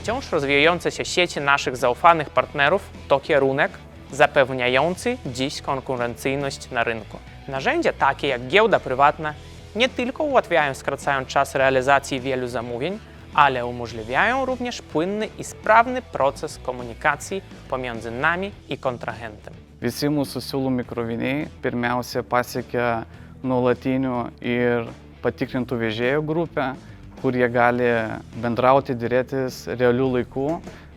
Wciąż rozwijające się sieci naszych zaufanych partnerów to kierunek zapewniający dziś konkurencyjność na rynku. Narzędzia takie jak giełda prywatna nie tylko ułatwiają, skracają czas realizacji wielu zamówień, ale umożliwiają również płynny i sprawny proces komunikacji pomiędzy nami i kontrahentem. Visi mūsų siūlomi kroviniai pirmiausia pasiekia nuolatinių ir patikrintų vežėjų grupę, kur jie gali bendrauti, dėrėtis realių laikų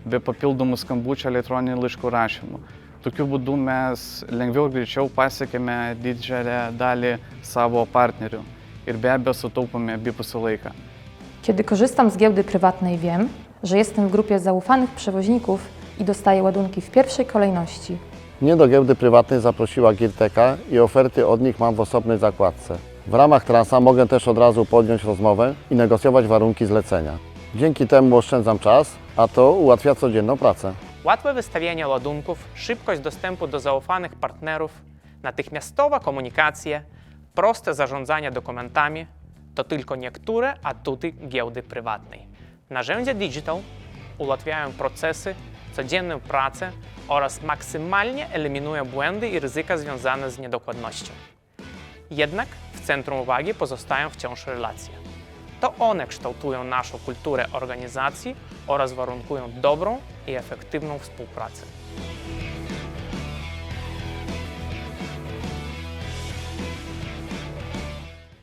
be papildomų skambučių elektroninių laiškų rašymų. Tokiu būdu mes lengviau ir greičiau pasiekėme didžiąją dalį savo partnerių ir be abejo sutaupome abipusį laiką. Kiedy korzystam z giełdy prywatnej, wiem, że jestem w grupie zaufanych przewoźników i dostaję ładunki w pierwszej kolejności. Mnie do giełdy prywatnej zaprosiła Girteka i oferty od nich mam w osobnej zakładce. W ramach transa mogę też od razu podjąć rozmowę i negocjować warunki zlecenia. Dzięki temu oszczędzam czas, a to ułatwia codzienną pracę. Łatwe wystawienie ładunków, szybkość dostępu do zaufanych partnerów, natychmiastowa komunikacja, proste zarządzanie dokumentami to tylko niektóre atuty giełdy prywatnej. Narzędzia digital ułatwiają procesy, codzienną pracę oraz maksymalnie eliminują błędy i ryzyka związane z niedokładnością. Jednak centrum uwagi pozostają wciąż relacje. To one kształtują naszą kulturę organizacji oraz warunkują dobrą i efektywną współpracę.